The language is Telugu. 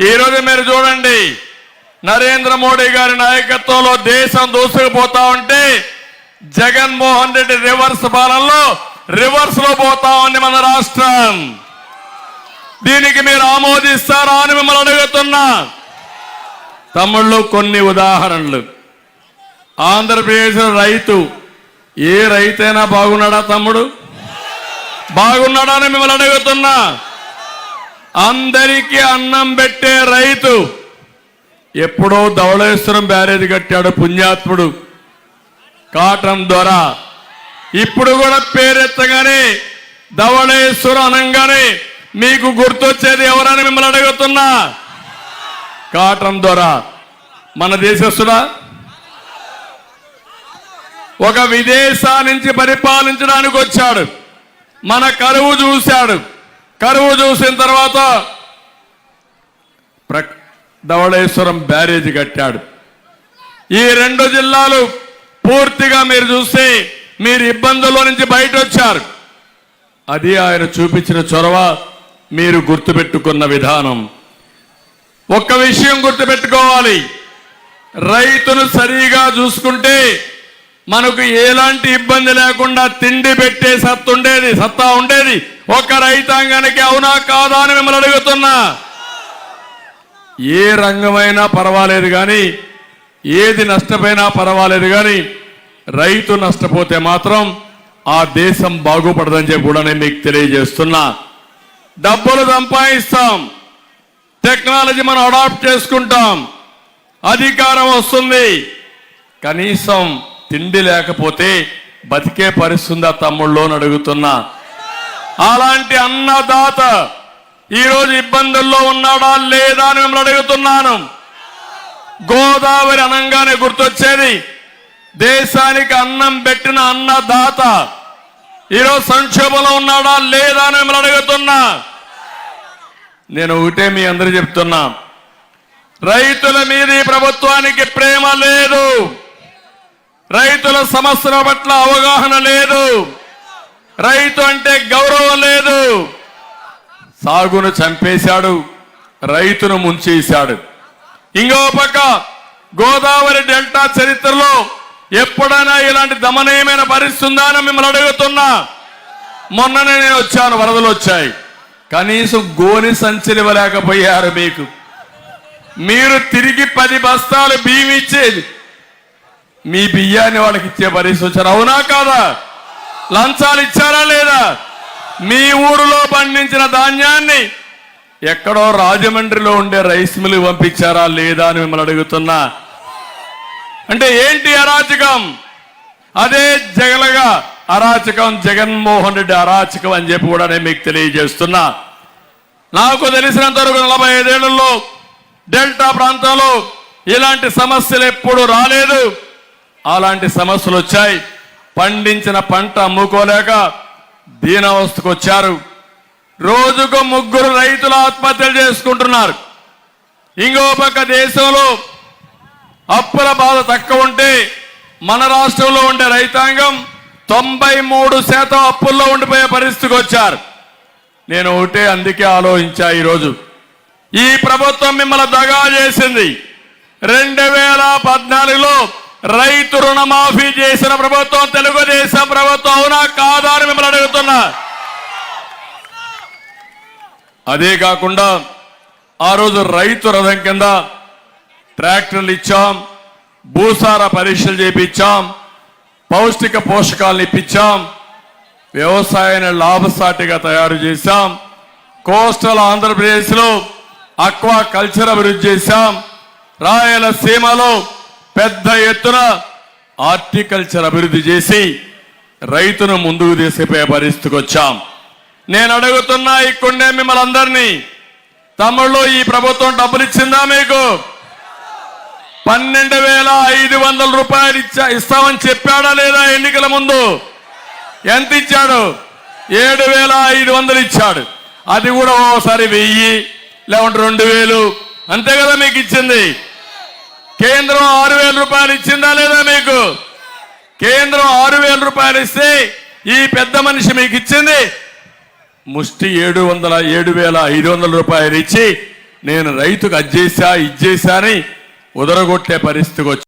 ఈరోజు మీరు చూడండి నరేంద్ర మోడీ గారి నాయకత్వంలో దేశం దూసుకుపోతా ఉంటే జగన్మోహన్ రెడ్డి రివర్స్ పాలనలో రివర్స్లో పోతా ఉంది మన రాష్ట్రం. దీనికి మీరు ఆమోదిస్తారా అని మిమ్మల్ని అడుగుతున్నా. తమ్ముళ్ళు కొన్ని ఉదాహరణలు. ఆంధ్రప్రదేశ్ రైతు ఏ రైతైనా బాగున్నాడా తమ్ముడు? బాగున్నాడా అని మిమ్మల్ని అడుగుతున్నా. అందరికీ అన్నం పెట్టే రైతు ఎప్పుడో ధవళేశ్వరం బ్యారేజ్ కట్టాడు పుణ్యాత్ముడు. కాటం ద్వారా. ఇప్పుడు కూడా పేరెత్తగానే ధవళేశ్వరం అనగానే మీకు గుర్తొచ్చేది ఎవరని మిమ్మల్ని అడుగుతున్నా? కాటం ద్వారా. మన దేశస్తుడా? ఒక విదేశా నుంచి పరిపాలించడానికి వచ్చాడు. మన కరువు చూశాడు. కరువు చూసిన తర్వాత ప్ర- ధవళేశ్వరం బ్యారేజ్ కట్టాడు. ఈ రెండు జిల్లాలు పూర్తిగా మీరు చూస్తే మీరు ఇబ్బందుల్లో నుంచి బయట వచ్చారు అది ఆయన చూపించిన చొరవ మీరు గుర్తుపెట్టుకున్న విధానం. ఒక్క విషయం గుర్తుపెట్టుకోవాలి. రైతును సరిగా చూసుకుంటే మనకు ఎలాంటి ఇబ్బంది లేకుండా తిండి పెట్టే సత్తు ఉండేది సత్తా ఉండేది. ఒక రైతాంగానికి అవునా కాదా అని మిమ్మల్ని అడుగుతున్నా. ఏ రంగమైనా పర్వాలేదు కానీ ఏది నష్టపోయినా పర్వాలేదు కానీ రైతు నష్టపోతే మాత్రం ఆ దేశం బాగుపడదని చెప్పి కూడా నేను మీకు తెలియజేస్తున్నా. డబ్బులు సంపాదిస్తాం. టెక్నాలజీ మనం అడాప్ట్ చేసుకుంటాం. అధికారం వస్తుంది. కనీసం తిండి లేకపోతే బతికే పరిస్థితుందా తమ్ముళ్ళోని అడుగుతున్నా. అలాంటి అన్నదాత ఈరోజు ఇబ్బందుల్లో ఉన్నాడా లేదా అని మిమ్మల్ని అడుగుతున్నాను. గోదావరి అనంగానే గుర్తొచ్చేది. దేశానికి అన్నం పెట్టిన అన్నదాత ఈరోజు సంక్షోభంలో ఉన్నాడా లేదా అని మిమ్మల్ని అడుగుతున్నా. నేను ఒకటే మీ అందరూ చెప్తున్నా. రైతుల మీద ఈ ప్రభుత్వానికి ప్రేమ లేదు. రైతుల సమస్యల పట్ల అవగాహన లేదు. రైతు అంటే గౌరవం లేదు. సాగును చంపేశాడు రైతును ముంచేశాడు. ఇంకో పక్క గోదావరి డెల్టా చరిత్రలో ఎప్పుడైనా ఇలాంటి దమనీయమైన పరిస్థితి ఉందా అని మిమ్మల్ని అడుగుతున్నా. మొన్ననే నేను వచ్చాను వరదలు వచ్చాయి. కనీసం గోని సంచులు ఇవ్వలేకపోయారు మీకు. మీరు తిరిగి పది బస్తాలు బియ్యం ఇచ్చేది మీ బియ్యాన్ని వాళ్ళకి ఇచ్చే పరిస్థితి వచ్చారు. అవునా కాదా? లంచాలు ఇచ్చారా లేదా? మీ ఊరిలో పండించిన ధాన్యాన్ని ఎక్కడో రాజమండ్రిలో ఉండే రైస్ మిల్ పంపించారా లేదా అని మిమ్మల్ని అడుగుతున్నా. అంటే ఏంటి అరాచకం? అదే జగలగా అరాచకం జగన్మోహన్ రెడ్డి అరాచకం అని చెప్పి కూడా నేను మీకు తెలియజేస్తున్నా. నాకు తెలిసినంత వరకు నలభై ఐదేళ్ళలో డెల్టా ప్రాంతంలో ఇలాంటి సమస్యలు ఎప్పుడు రాలేదు. అలాంటి సమస్యలు వచ్చాయి. పండించిన పంట అమ్ముకోలేక దీనావస్థకు వచ్చారు. రోజుకు ముగ్గురు రైతులు ఆత్మహత్యలు చేసుకుంటున్నారు. ఇంకో పక్క దేశంలో అప్పుల బాధ తక్కువ ఉంటే మన రాష్ట్రంలో ఉండే రైతాంగం తొంభై మూడు శాతం అప్పుల్లో ఉండిపోయే పరిస్థితికి వచ్చారు. నేను ఒకటే అందుకే ఆలోచించా ఈరోజు. ఈ ప్రభుత్వం మిమ్మల్ని దగా చేసింది. రెండు వేల పద్నాలుగులో రైతు రుణమాఫీ చేసిన ప్రభుత్వం తెలుగుదేశం ప్రభుత్వం అవునా కాదా అని మిమ్మల్ని అడుగుతున్నా. అదే కాకుండా ఆ రోజు రైతు రథం కింద ట్రాక్టర్లు ఇచ్చాం భూసార పరీక్షలు చేపించాం పౌష్టిక పోషకాలను ఇప్పించాం వ్యవసాయాన్ని లాభసాటిగా తయారు చేశాం కోస్టల్ ఆంధ్రప్రదేశ్లో అక్వా కల్చర్ అభివృద్ధి చేశాం రాయలసీమలో పెద్ద ఎత్తున హార్టికల్చర్ అభివృద్ధి చేసి రైతును ముందుకు తీసుకుపోయే పరిస్థితికి వచ్చాం. నేను అడుగుతున్నా ఇక్కడే మిమ్మల్ని అందరినీ తమ్ముళ్ళు ఈ ప్రభుత్వం డబ్బులు ఇచ్చిందా మీకు? పన్నెండు వేల ఐదు వందల రూపాయలు ఇచ్చా ఇస్తామని చెప్పాడా లేదా ఎన్నికల ముందు? ఎంత ఇచ్చాడు? ఏడు వేల ఐదు వందలు ఇచ్చాడు. అది కూడా ఓసారి వెయ్యి లేకుంటే రెండు వేలు. అంతే కదా మీకు ఇచ్చింది? కేంద్రం ఆరు వేల రూపాయలు ఇచ్చిందా లేదా మీకు? కేంద్రం ఆరు వేల రూపాయలు ఇస్తే ఈ పెద్ద మనిషి మీకు ఇచ్చింది. ముష్టి ఏడు వందల ఏడు వేల ఐదు వందల రూపాయలు ఇచ్చి నేను రైతుకు అజ్జేసా చేశా ఇది అని ఉదరగొట్టే పరిస్థితికి వచ్చి.